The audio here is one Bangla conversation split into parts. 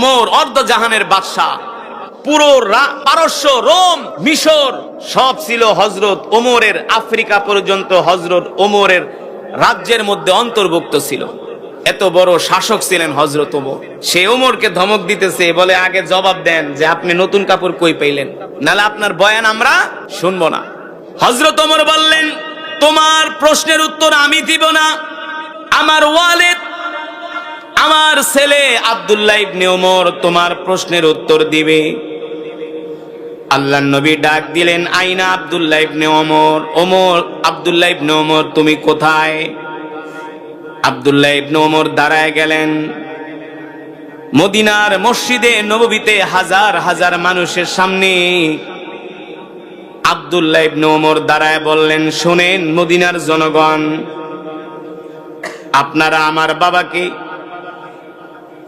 ওমর অর্ধ জাহানের বাদশাহ। পুরো পারস্য, রোম, মিশর, সব ছিল হজরত ওমরের, আফ্রিকা পর্যন্ত হজরত ওমরের রাজ্যের মধ্যে অন্তর্ভুক্ত ছিল। এত বড় শাসক ছিলেন হজরত ওমর। সে ওমরকে ধমক দিতেছে, বলে আগে জবাব দেন যে আপনি নতুন কাপড় কই পাইলেন? নালে আপনার বয়ান আমরা শুনব না। হজরত ওমর বললেন, তোমার প্রশ্নের উত্তর আমি দিব না। আমার ওয়ালেদ আমার ছেলে আব্দুল্লাহ ইবনে ওমর তোমার প্রশ্নের উত্তর দিবে। আল্লাহ নবী ডাক দিলেন, আইনা আব্দুল্লাহ ইবনে ওমর ওমর, আব্দুল্লাহ ইবনে ওমর, তুমি কোথায়? আব্দুল্লাহ ইবনে ওমর দাঁড়ায় গেলেন। মদিনার মসজিদে, নববীতে হাজার হাজার মানুষের সামনে আব্দুল্লাহ ইবনে ওমর দাঁড়ায় বললেন, শোনেন মদিনার জনগণ, আপনারা আমার বাবাকে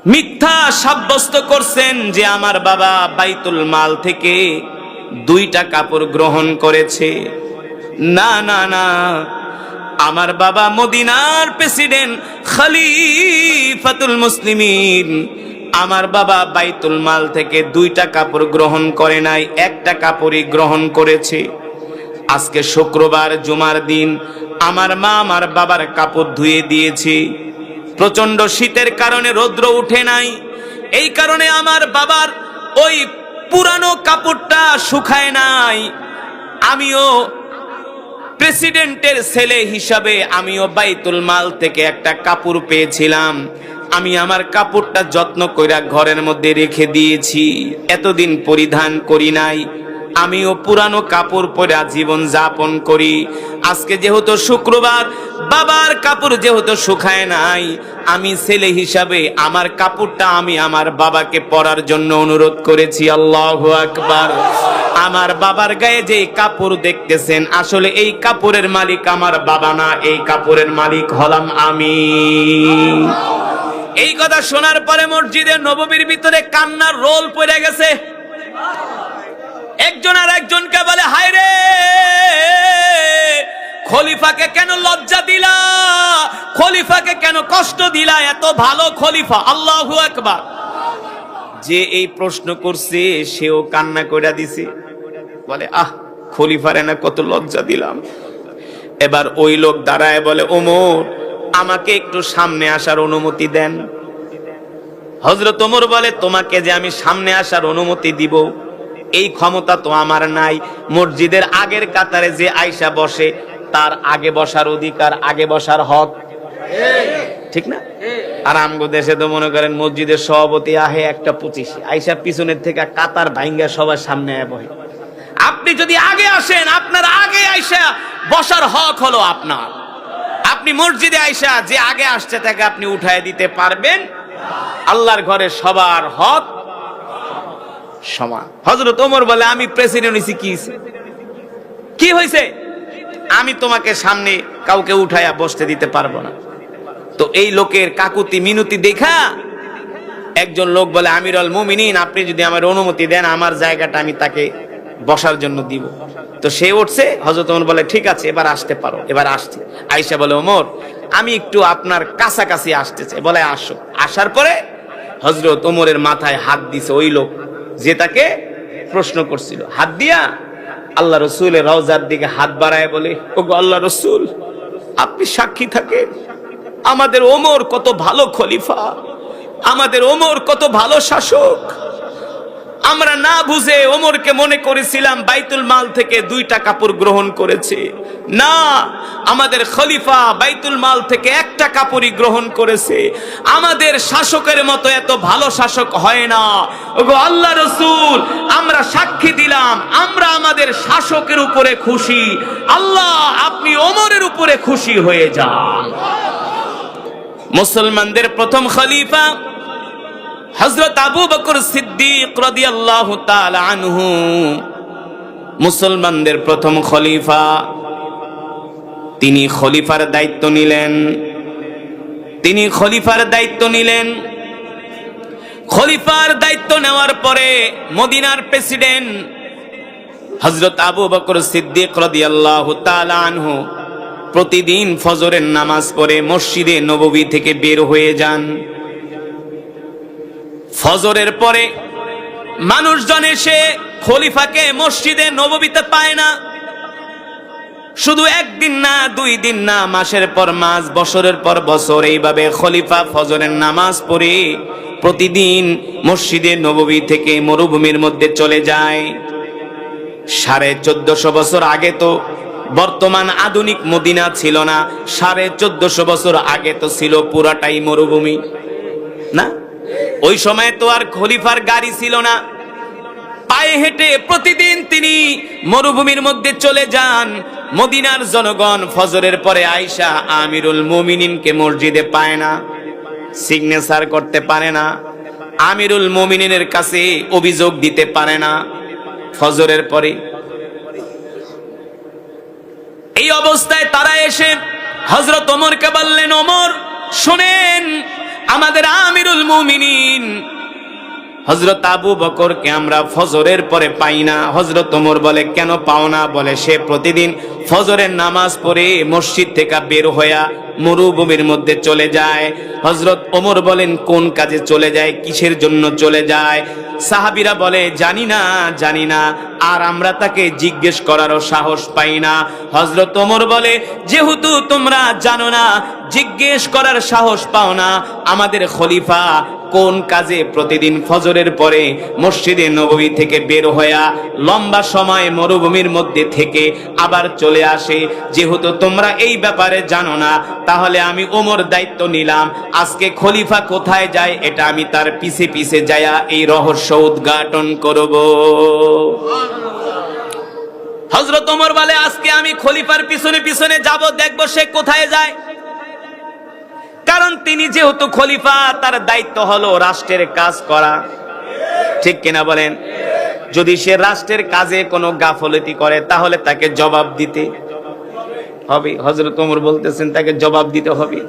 মিথ্যা সাব্যস্ত করছেন যে আমার বাবা বাইতুল মাল থেকে দুইটা কাপড় গ্রহণ করেছে। না না না, আমার বাবা মদিনার প্রেসিডেন্ট খলিফাতুল মুসলিমিন। আমার বাবা বাইতুল মাল থেকে দুইটা কাপড় গ্রহণ করে নাই, একটা কাপড়ই গ্রহণ করেছে। আজকে শুক্রবার, জুমার দিন, আমার মা আমার বাবার কাপড় ধুয়ে দিয়েছে। প্রচণ্ড শীতের কারণে রৌদ্র উঠে নাই। এই কারণে আমার বাবার ওই পুরানো কাপড়টা শুকায় নাই। আমিও প্রেসিডেন্টের ছেলে হিসাবে আমিও বাইতুল মাল থেকে একটা কাপড় পেয়েছিলাম। আমি আমার কাপড়টা যত্ন কইরা ঘরের মধ্যে রেখে দিয়েছি। এতদিন পরিধান করি নাই। আমিও পুরানো কাপড় পরে জীবন যাপন করি। আজকে যেহেতু শুক্রবার, বাবার কাপড় যেহেতু শুকায় নাই, আমি ছেলে হিসাবে আমার কাপড়টা আমি আমার বাবাকে পরার জন্য অনুরোধ করেছি, আল্লাহ আকবার। আমার বাবার গায়ে যে কাপড় দেখতেছেন, আসলে এই কাপড়ের মালিক আমার বাবা না, এই কাপড়ের মালিক হলাম আমি। এই কথা শোনার পরে মসজিদের নববীর ভিতরে কান্নার রোল পড়ে গেছে। একজন আর একজনকে বলে, হায় রে! খলিফাকে কেন লজ্জা দিলা? খলিফাকে কেন কষ্ট দিলা? এত ভালো খলিফা, আল্লাহু আকবার। যে এই প্রশ্ন করছে, সেও কান্না করে দিছে। বলে, আহ, খলিফারে না কত লজ্জা দিলাম। এবার ওই লোক দাঁড়ায় বলে, ওমর, আমাকে একটু সামনে আসার অনুমতি দেন। হজরত ওমর বলে, তোমাকে যে আমি সামনে আসার অনুমতি দিব এই ক্ষমতা তো আমার নাই। মসজিদের আগের কাতারে যে আয়সা বসে, তার আগে বসার অধিকার, আগে বসার হক। ঠিক না? আর আমগো দেশে তো মনে করেন মসজিদের সভাপতি আহে একটা পঁচিশে। আইসা পিছনের থেকে কাতার ভাইঙ্গা সবার সামনে বহে। আপনি যদি আগে আসেন, আপনার আগে আইসা বসার হক হলো আপনার। আপনি মসজিদে আইসা যে আগে আসছে তাকে আপনি উঠায় দিতে পারবেন। আল্লাহর ঘরে সবার হক। সমান। হজরত ওমর বলে, আমি প্রেসিডেন্ট হয়েছি কি কি হয়েছে আমি তোমাকে সামনে কাউকে উঠায়া বসতে দিতে পারব না। তো এই লোকের কাকুতি, মিনতি দেখা একজন লোক বলে, আমিরুল মুমিনিন, আপনি যদি আমার অনুমতি দেন, আমার জায়গাটা আমি তাকে বসার জন্য দিব। তো সে উঠছে হজরত ওমর বলে, ঠিক আছে, এবার আসতে পারো, এবার আসছে। আইসা বলে, ওমর, আমি একটু আপনার কাছাকাছি আসতেছে বলে, আসো। আসার পরে হজরত ওমরের মাথায় হাত দিছে ওই লোক। যে তাকে প্রশ্ন করছিল। হাত দিয়া আল্লাহ রসুলের রওজার দিকে হাত বাড়ায় বলে ও আল্লাহ রসুল, আপনি সাক্ষী থাকে আমাদের ওমর কত ভালো খলিফা, আমাদের ওমর কত ভালো শাসক আমরা না বুঝে ওমরকে মনে করেছিলাম বাইতুল মাল থেকে দুইটা কাপড় গ্রহণ করেছে। না, আমাদের খলিফা বাইতুল মাল থেকে একটা কাপড়ই গ্রহণ করেছে। আমাদের শাসকের মতো এত ভালো শাসক হয় না। ওগো আল্লাহ রসুল, আমরা সাক্ষী দিলাম, আমরা আমাদের শাসকের উপরে খুশি। আল্লাহ, আপনি ওমরের উপরে খুশি হয়ে যান। মুসলমানদের প্রথম খলিফা হজরত আবু বকর সিদ্দিক রাদিয়াল্লাহু তাআলা আনহু মুসলমানদের প্রথম খলিফা। তিনি খলিফার দায়িত্ব নিলেন। তিনি খলিফার দায়িত্ব নিলেন। খলিফার দায়িত্ব নেওয়ার পরে মদিনার প্রেসিডেন্ট হজরত আবু বকর সিদ্দিক তাআলা আনহু প্রতিদিন ফজরের নামাজ পড়ে মসজিদে নববী থেকে বের হয়ে যান। ফজরের পরে মানুষজন এসে খলিফাকে মসজিদে নববীতে পায় না। শুধু একদিন না, দুই দিন না, মাসের পর মাস, বছরের পর বছর এইভাবে খলিফা ফজরের নামাজ পড়ে প্রতিদিন মসজিদে নববী থেকে মরুভূমির মধ্যে চলে যায়। সাড়ে চোদ্দশো বছর আগে তো বর্তমান আধুনিক মদিনা ছিল না, সাড়ে চোদ্দশো বছর আগে তো ছিল পুরাটাই মরুভূমি। না? ওই সময় তো আর খলিফার গাড়ি ছিল না। পায়ে হেঁটে প্রতিদিন তিনি মরুভূমির মধ্যে চলে যান। মদিনার জনগণ ফজরের পরে আয়সা আমিরুল মুমিনিনকে মসজিদে পায় না সিগনেচার করতে পারে না, আমিরুল মুমিনিনের কাছে অভিযোগ দিতে পারে না ফজরের পরে। এই অবস্থায় তারা এসে হজরত ওমরকে বললেন, ওমর, শোনেন আমাদের আমিরুল মুমিনিন হজরত আবু বকরকে আমরা ফজরের পরে পাই না। হজরত ওমর বলে, কেন পাও না? বলে, সে প্রতিদিন ফজরের নামাজ পড়ে মসজিদ থেকে বের হইয়া মরুভূমির মধ্যে চলে যায়। হজরত ওমর বলেন, কোন কাজে চলে যায়? কিসের জন্য চলে যায়? সাহাবিরা বলে, জানি না জানি না। আর আমরা তাকে জিজ্ঞেস করারও সাহস পাই না। হজরত ওমর বলে, যেহেতু তোমরা জানো না, জিজ্ঞেস করার সাহস পাও না। আমাদের খলিফা কোন কাজে প্রতিদিন ফজরের পরে মসজিদে নবমী থেকে বের হইয়া লম্বা সময় মরুভূমির মধ্যে থেকে আবার চলে আসে, যেহেতু তোমরা এই ব্যাপারে জানো না, তাহলে আমি ওমর দায়িত্ব নিলাম। আজকে খলিফা কোথায় যায় এটা আমি তার পিছে পিছে যায়া এই রহস্য উদ্ঘাটন করব। হজরত ওমর বলে, আজকে আমি খলিফার পিছনে পিছনে যাব, দেখব সে কোথায় যায়। কারণ তিনি যেহেতু খলিফা, তার দায়িত্ব হলো রাষ্ট্রের কাজ করা। ঠিক কিনা বলেন? যদি সে রাষ্ট্রের কাজে কোনো গাফলতি করে, তাহলে তাকে জবাব দিতে হবে। হজরত ওমর বলতেছেন, তাকে জবাব দিতে হবে।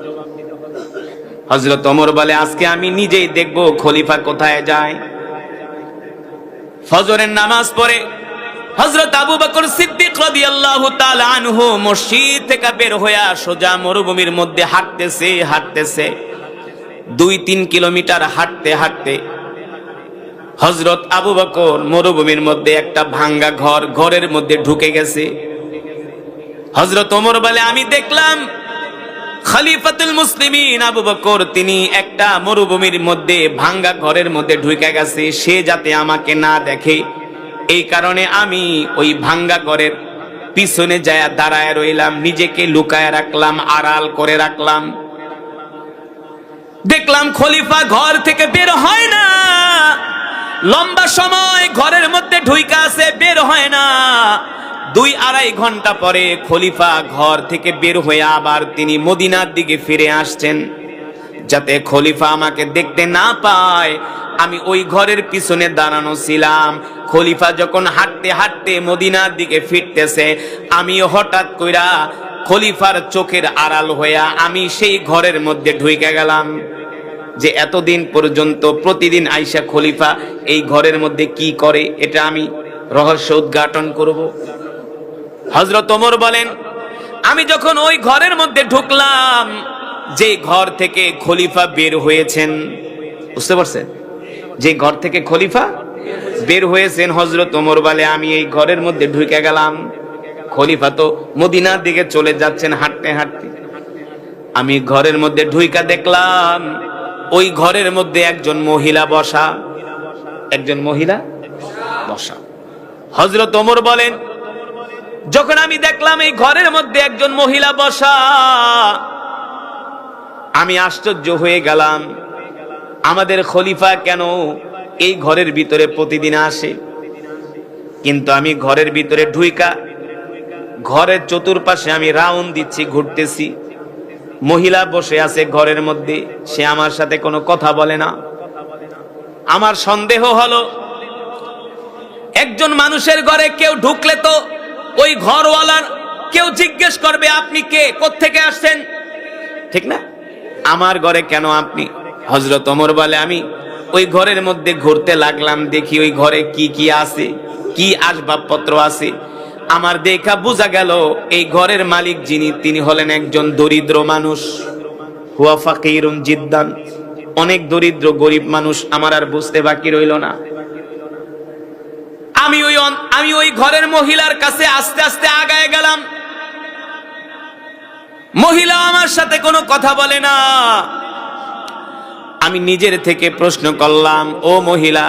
হজরত ওমর বলে, আজকে আমি নিজেই দেখব খলিফা কোথায় যায়। ফজরের নামাজ পড়ে হজরত আবু বকর সিদ্দিক রাদিয়াল্লাহু তাআলা আনহু মসজিদ থেকে বের হইয়া সোজা মরুভূমির মধ্যে হাঁটতেছে হাঁটতেছে। দুই তিন কিলোমিটার হাঁটতে হাঁটতে হজরত আবু বকর মরুভূমির মধ্যে একটা ভাঙ্গা ঘর, ঘরের মধ্যে ঢুকে গেছে। হজরত ওমর বলে, আমি দেখলাম খলিফাতুল মুসলিমিন। আবু বকর, তিনি একটা মরুভূমির মধ্যে ভাঙ্গা ঘরের মধ্যে ঢুকে গেছে। সে যাতে আমাকে না দেখে এই কারণে আমি ওই ভাঙ্গা ঘরের পিছনে যায় দাঁড়ায় রইলাম, নিজেকে লুকায় রাখলাম, আড়াল করে রাখলাম। দেখলাম খলিফা ঘর থেকে বের হয় না। লম্বা সময় ঘরের মধ্যে ঢুইকা আছে, বের হয় না। দুই আড়াই ঘণ্টা পরে খলিফা ঘর থেকে বের হয়ে আবার তিনি মদিনার দিকে ফিরে আসছেন, যাতে খলিফা আমাকে দেখতে না পায়। আমি ওই ঘরের পিছনে দাঁড়ানো ছিলাম। খলিফা যখন হাঁটতে হাঁটতে মদিনার দিকে ফিরতেছে, আমি হঠাৎ কইরা খলিফার চোখের আড়াল হইয়া আমি সেই ঘরের মধ্যে ঢুইকে গেলাম। যে এতদিন পর্যন্ত প্রতিদিন আইসা খলিফা এই ঘরের মধ্যে কি করে, এটা আমি রহস্য উদ্ঘাটন করব। হজরত ওমর বলেন, আমি যখন ওই ঘরের মধ্যে ঢুকলাম, যে ঘর থেকে খলিফা বের হয়েছেন। বুঝতে পারছেন? যে ঘর থেকে খলিফা বের হয়েছেন হজরত ওমর বলে, আমি এই ঘরের মধ্যে ঢুকে গেলাম। খলিফা তো মদিনার দিকে চলে যাচ্ছেন হাঁটতে হাঁটতে। আমি ঘরের মধ্যে ঢুইকা দেখলাম, ওই ঘরের মধ্যে একজন মহিলা বসা। একজন মহিলা বসা। হজরত ওমর বলেন, যখন আমি দেখলাম এই ঘরের মধ্যে একজন মহিলা বসা, আমি আশ্চর্য হয়ে গেলাম। আমাদের খলিফা কেন এই ঘরের ভিতরে প্রতিদিন আসে? কিন্তু আমি ঘরের ভিতরে ঢুইকা, ঘরের চতুর্পাশে আমি রাউন্ড দিচ্ছি, ঘুরতেছি। মহিলা বসে আছে ঘরের মধ্যে, সে আমার সাথে কোনো কথা বলে না। আমার সন্দেহ হলো, একজন মানুষের ঘরে কেউ ঢুকলে তো ওই ঘরওয়ালার কেউ জিজ্ঞেস করবে, আপনি কে? কোত্থেকে আসছেন? ঠিক না? আমার ঘরে কেন আপনি? হজরত অমর বলে, আমি ওই ঘরের মধ্যে ঘুরতে লাগলাম, দেখি ওই ঘরে কি কি আছে, কি আসবাবপত্র আছে। আমার দেখা বোঝা গেল, এই ঘরের মালিক যিনি, তিনি হলেন একজন দরিদ্র মানুষ। হুয়া ফাকিরুন জিদ্দান। অনেক দরিদ্র, গরিব মানুষ, আমার আর বুঝতে বাকি রইল না। আমি ওই আমি ওই ঘরের মহিলার কাছে আস্তে আস্তে আগায় গেলাম। মহিলা আমার সাথে কোনো কথা বলে না। আমি নিজের থেকে প্রশ্ন করলাম, ও মহিলা,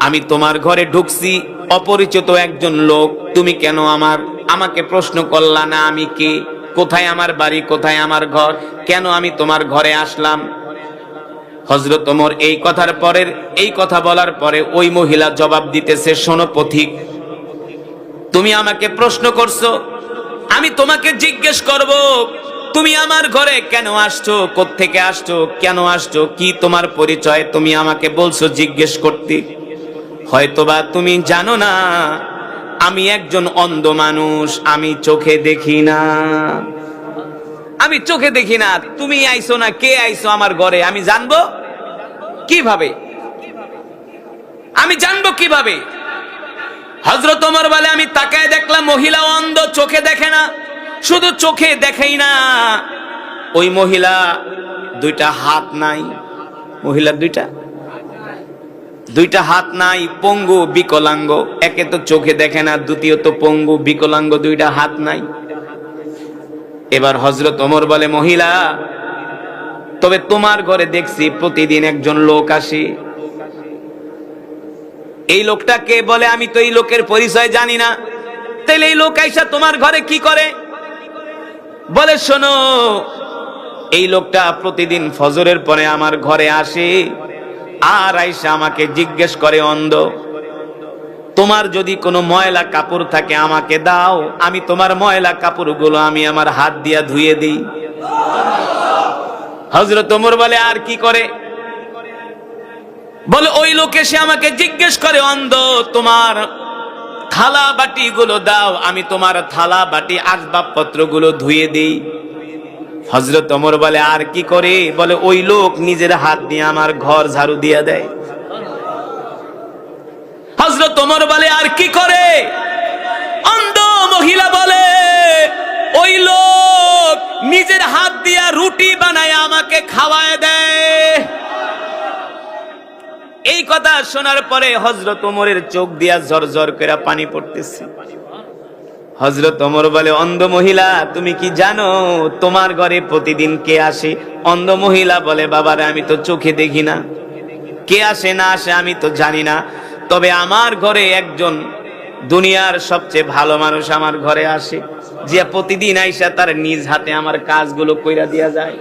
আমি তোমার ঘরে ঢুকছি, অপরিচিত একজন লোক, তুমি কেন আমার, আমাকে প্রশ্ন করলা না আমি কে? কোথায় আমার বাড়ি, কোথায় আমার ঘর? কেন আমি তোমার ঘরে আসলাম? হজরত ওমর এই কথার পরের, এই কথা বলার পরে ওই মহিলা জবাব দিতেছে, শোনো পথিক, তুমি আমাকে প্রশ্ন করছ, আমি তোমাকে জিজ্ঞেস করব তুমি আমার ঘরে কেন আসছো? থেকে আসছো? কেন আসছো? কি তোমার পরিচয়? তুমি আমাকে বলছো জিজ্ঞেস করতে। হয়তোবা তুমি জানো না, আমি একজন অন্ধ মানুষ, আমি চোখে দেখি না। আমি চোখে দেখি না, তুমি আইছো না, কে আইছো আমার ঘরে? আমি জানব কীভাবে? আমি জানব কীভাবে? হজরত বলে, আমি তাকায় দেখলাম, মহিলা অন্ধ, চোখে দেখে না। শুধু চোখে দেখেই না, ওই মহিলা দুইটা হাত নাই। মহিলার দুইটা? দুইটা হাত নাই, পঙ্গু, বিকলাঙ্গ। একে তো চোখে দেখে না দ্বিতীয়ত পঙ্গু, বিকলাঙ্গ দুইটা হাত নাই। এবার হজরত ওমর বলে, মহিলা, তবে তোমার ঘরে দেখছি প্রতিদিন একজন লোক আসে। এই লোকটাকে বলে, আমি তো এই লোকের পরিচয় জানি না। তাহলে এই লোক আইসা তোমার ঘরে কি করে? বলে, শোনো, এই লোকটা প্রতিদিন ফজরের পরে আমার ঘরে আসে আর আইসা আমাকে জিজ্ঞেস করে, অন্ধ, তোমার যদি কোনো ময়লা কাপড় থাকে আমাকে দাও, আমি তোমার ময়লা কাপড়গুলো আমি আমার হাত দিয়া ধুয়ে দিই। হজরত ওমর বলে, আর কি করে? বলে, ওই লোকে সে আমাকে জিজ্ঞেস করে, অন্ধ, তোমার থালা বাটি গুলো দাও, আমি তোমার থালা বাটি আসবাবপত্রগুলো ধুয়ে দিই। হজরত ওমর বলে, আর কি করে? বলে, ওই লোক নিজের হাত দিয়ে আমার ঘর ঝাড়ু দিয়ে দেয়। হজরত ওমর বলে, আর কি করে? অন্ধ মহিলা বলে, ওই লোক নিজের হাত দিয়া রুটি বানায় আমাকে খাওয়ায় দেয়। এই কথা শোনার পরে হজরত ওমরের চোখ দিয়া জর ঝরঝর করে পানি পড়তেছে। হজরত ওমর বলে, অন্ধ মহিলা, তুমি কি জানো তোমার ঘরে প্রতিদিন কে আসে? অন্ধ মহিলা বলে, বাবারে, আমি তো চোখে দেখি না। কে আসে, না আসে, আমি তো জানি না। তবে আমার ঘরে একজন দুনিয়ার সবচেয়ে ভালো মানুষ আমার ঘরে আসে। যে প্রতিদিন আইসা তার নিজ হাতে আমার কাজগুলো কইরা দিয়া যায়।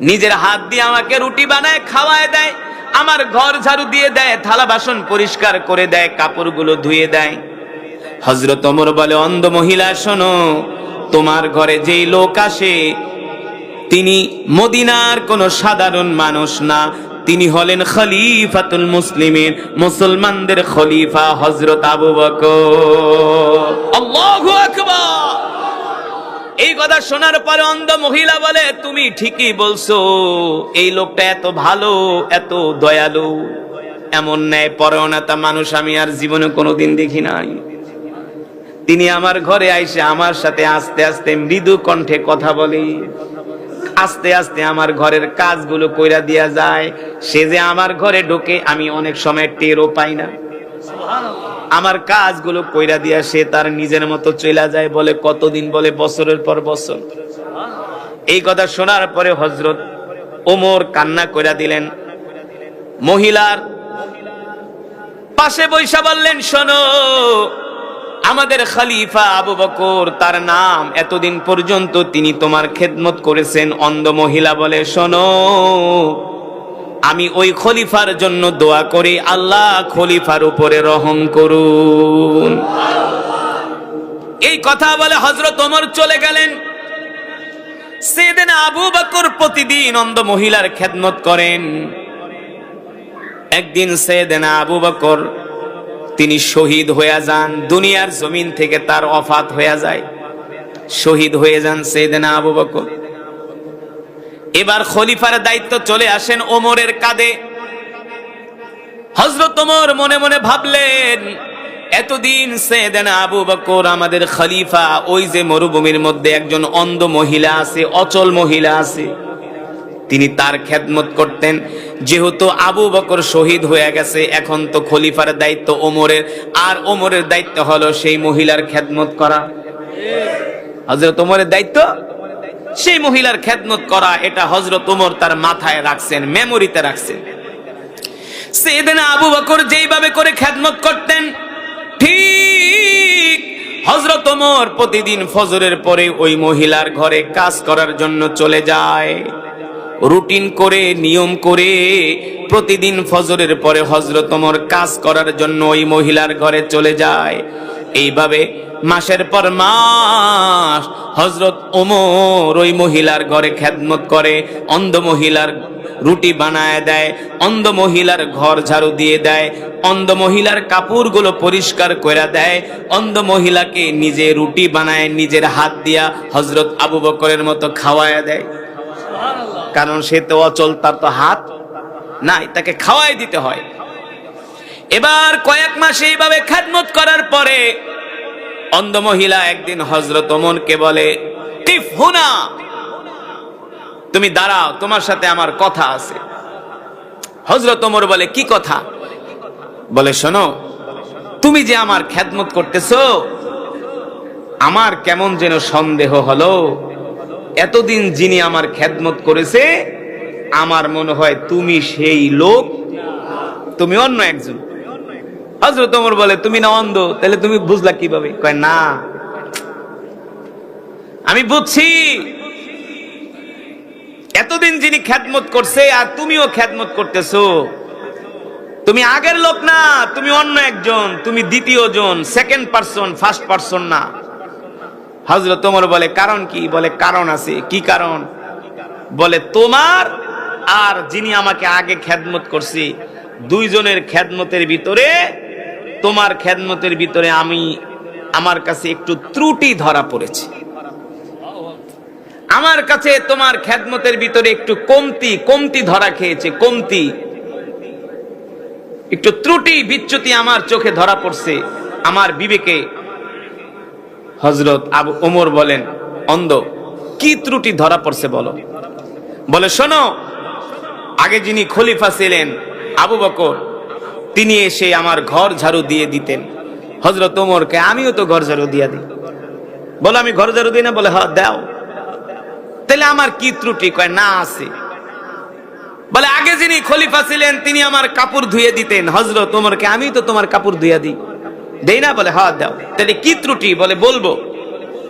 নিজের হাত দিয়ে আমাকে রুটি বানায়, খাওয়ায় দেয়। আমার ঘর ঝাড়ু দিয়ে দেয়, থালা বাসন পরিষ্কার করে দেয়, কাপড়গুলো ধুয়ে দেয়। হজরত ওমর বলে, অন্ধ মহিলা, শোনো, তোমার ঘরে যেই লোক আসে, তিনি মদিনার কোন সাধারণ মানুষ না। তিনি হলেন খলিফাতুল মুসলিমের মুসলমানদের খলিফা হজরত আবু বকর। আল্লাহু আকবার। এই কথা শোনার পরে অন্ধ মহিলা বলে, তুমি ঠিকই বলছো, এই লোকটা এত ভালো, এত দয়ালু। এমন ন্যায় পরণতা মানুষ আমি আর জীবনে কোনোদিন দেখি নাই। তিনি আমার ঘরে আইসে আমার সাথে আস্তে আস্তে মৃদু কণ্ঠে কথা বলে, আস্তে আস্তে আমার ঘরের কাজগুলো কইরা দিয়া যায়। সে যে আমার ঘরে ঢোকে, আমি অনেক সময় টেরও পাই না। আমার কাজগুলো কইরা দিয়া সে তার নিজের মতো চলে যায় বলে কতদিন বলে বছরের পর বছর। এই কথা শোনার পরে হজরত ওমর কান্না কইরা দিলেন মহিলার পাশে বৈশা বললেন শোনো আমাদের খালিফা আবু বকর তার নাম এতদিন পর্যন্ত তিনি তোমার খেদমত করেছেন অন্ধ মহিলা বলে শোনো আমি ওই খলিফার জন্য দোয়া করি, আল্লাহ খলিফার উপরে রহম করুন। এই কথা বলে হজরত ওমর চলে গেলেন। সেদিন আবু বকর প্রতিদিন অন্ধ মহিলার খেদমত করেন। একদিন সেদিন আবু বকর তিনি শহীদ হয়ে যান, দুনিয়ার জমিন থেকে তার অফাত হয়ে যায়। শহীদ হয়ে যান সেদিন আবু বকর। এবার খলিফার দায়িত্ব চলে আসেন ওমরের কাঁধে। হজরত ওমর মনে মনে ভাবলেন, এতদিন সেদেন আবু বকর আমাদের খলিফা, ওই যে মরুভূমির মধ্যে একজন অন্ধ মহিলা আছে, অচল মহিলা আছে। তিনি তার খেদমত করতেন, যেহেতু আবু বকর শহীদ হয়ে গেছে, এখন তো খলিফার দায়িত্ব ওমরের, আর ওমরের দায়িত্ব হলো সেই মহিলার খেদমত করা। হজরত ওমরের দায়িত্ব? সেই মহিলার খেদমত করা, এটা হজরত ওমর তার মাথায় রাখছেন মেমোরিতে রাখছেন। সেদিন আবু বকর যেইভাবে করে খেদমত করতেন, ঠিক হজরত ওমর প্রতিদিন ফজরের পরে ওই মহিলার ঘরে কাজ করার জন্য চলে যায়। রুটিন করে, নিয়ম করে প্রতিদিন ফজরের পরে হজরত ওমর কাজ করার জন্য ওই মহিলার ঘরে চলে যায়। এইভাবে মাসের পর মাস হজরত ওমর ওই মহিলার ঘরে খেদমত করে, অন্ধ মহিলার রুটি বানায় দেয়, অন্ধ মহিলার ঘর ঝাড়ু দিয়ে দেয়, অন্ধ মহিলার কাপড়গুলো পরিষ্কার করে দেয়, অন্ধ মহিলাকে নিজে রুটি বানায়, নিজের হাত দিয়া হজরত আবু বকরের মতো খাওয়ায় দেয়। কারণ সে তো অচল, তার তো হাত নাই, তাকে খাওয়াই দিতে হয়। এবার কয়েক মাস এইভাবে খাদমত করার পরে অন্ধ মহিলা একদিন হজরত ওমরকে বলে হুনা, তুমি দাঁড়াও, তোমার সাথে আমার কথা আছে। হজরত ওমর বলে, কি কথা? বলে, শোনো, তুমি যে আমার খেদমত করতেছো, আমার কেমন যেন সন্দেহ হলো। এতদিন যিনি আমার খেদমত করেছে, আমার মনে হয় তুমি সেই লোক, তুমি অন্য একজন। হজরত ওমর বলে, তুমি না অন্ধ, তাহলে তুমি বুঝলা কীভাবে? কয়, না। আমি বুঝছি। এতদিন যিনি খ্যাতমত করছে, আর তুমিও খ্যাতমত করতেছো। তুমি আগের লোক না, তুমি অন্য একজন, তুমি দ্বিতীয় জন সেকেন্ড পার্সন ফার্স্ট পার্সন না। হজরত তোমার বলে, কারণ কি? বলে, কারণ আছে। কি কারণ? বলে, তোমার আর যিনি আমাকে আগে খেদমত করছি, দুইজনের খেদমতের ভিতরে তোমার খেদমতের ভিতরে আমি আমার কাছে একটু ত্রুটি ধরা পড়েছে। আমার কাছে তোমার খেদমতের ভিতরে একটু কমতি কমতি ধরা খেয়েছে, কমতি। একটু ত্রুটি, বিচ্যুতি আমার চোখে ধরা পড়ছে। আমার বিবেকে হজরত আবু ওমর বলেন, অন্ধ, কি ত্রুটি ধরা পড়ছে বলো? বলে, শোনো, আগে যিনি খলিফা ছিলেন, আবু বকর তিনি এসে আমার ঘর ঝাড়ু দিয়ে দিতেন। হজরত ওমরকে আমিও তো ঘর ঝাড়ু দিয়ে দিই। বলে, আমি ঘর ঝাড়ু দিই না? বলে হ্যাঁ দাও। তাহলে আমার কি ত্রুটি? কয়, না, আছে। বলে, আগে যিনি খলিফা ছিলেন, তিনি আমার কাপড় ধুয়ে দিতেন। হজরত ওমরকে আমি তো তোমার কাপড় ধুয়ে দিই। দেই না? বলে হ্যাঁ দাও। তাহলে কি ত্রুটি? বলে, বলব।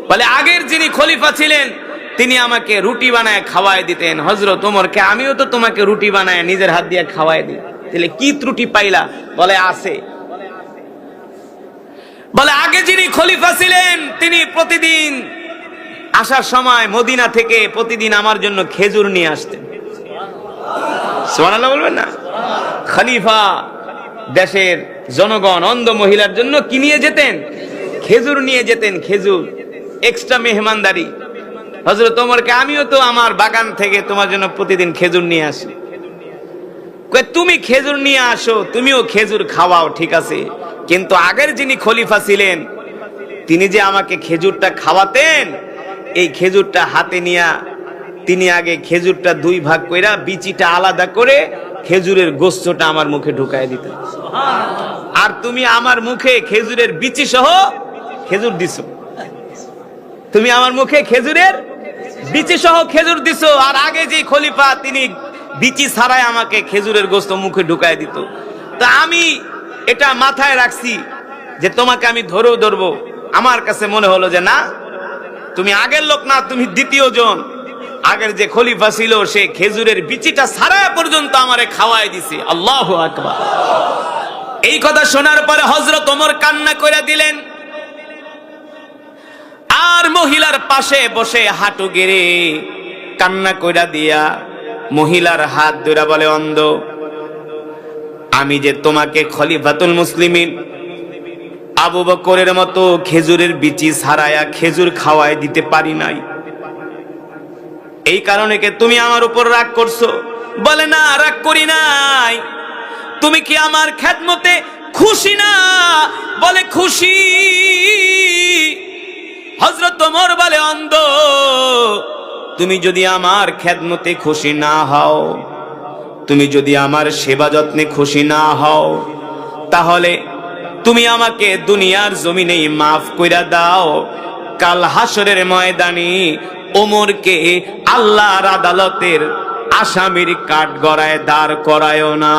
বলে, আগের যিনি খলিফা ছিলেন, তিনি আমাকে রুটি বানায় খাওয়ায় দিতেন। হজরত ওমরকে আমিও তো তোমাকে রুটি বানায় নিজের হাত দিয়ে খাওয়াই দিই। তাহলে কি ত্রুটি পাইলা? বলে, আছে। বলে, আগে যিনি খলিফা ছিলেন, তিনি প্রতিদিন আসার সময় মদিনা থেকে প্রতিদিন আমার জন্য খেজুর নিয়ে আসতেন। বলবেন না? খলিফা দেশের জনগণ, অন্ধ মহিলার জন্য কি নিয়ে যেতেন? খেজুর নিয়ে যেতেন, খেজুর। এক্সট্রা মেহমানদারি। হজরত তোমারকে আমিও তো আমার বাগান থেকে তোমার জন্য প্রতিদিন খেজুর নিয়ে আসি। তুমি খেজুর নিয়ে আসো, তুমিও খেজুর খাওয়াও, ঠিক আছে? কিন্তু আগের যিনি খলিফা ছিলেন, তিনি যে আমাকে খেজুরটা খাওয়াতেন, এই খেজুরটা হাতে নিয়া তিনি আগে খেজুরটা দুই ভাগ কইরা বিচিটা আলাদা করে খেজুরের গোস্তটা আমার মুখে ঢুকায় দিতেন। আর তুমি আমার মুখে খেজুরের বিচি সহ খেজুর দিছো। তুমি আমার মুখে খেজুরের বিচি সহ খেজুর দিছো। আর আগে যে খলিফা, তিনি বিচি ছাড়াই আমাকে খেজুরের গোস্ত মুখে ঢুকায় দিত। তা আমি এটা মাথায় রাখছি যে তোমাকে আমি ধরেও ধরবো। আমার কাছে মনে হলো যে না, তুমি আগের লোক না, তুমি দ্বিতীয় জন। আগের যে খলিফা ছিল, সে খেজুরের বিচিটা সারা পর্যন্ত আমারে খাওয়াই দিছে। আল্লাহ আকবার। এই কথা শোনার পরে হজরত ওমর কান্না করে দিলেন। আর মহিলার পাশে বসে হাঁটু গেড়ে কান্না কইরা দিয়া মহিলার হাত ধরে বলে, অন্ধ, আমি যে তোমাকে খলিফাতুল মুসলিমিন, আবু বকরের মতো খেজুরের বিচি ছাড়ায়া খেজুর খাওয়ায় দিতে পারি নাই। এই কারণে কে তুমি আমার উপর রাগ করছ? বলে, না, রাগ করি নাই। তুমি কি আমার খ্যাতমতে খুশি না? বলে, খুশি। হজরত তোমর বলে, অন্ধ তুমি যদি আমার খেদমতে খুশি না হও, তুমি যদি আমার সেবা যত্নে খুশি না হও, তাহলে তুমি আমাকে দুনিয়ার জমিনেই মাফ কইরা দাও। কাল হাসরের ময়দানি ওমরকে আল্লাহর আদালতের আসামির কাঠ গড়ায় দাঁড় করায় না।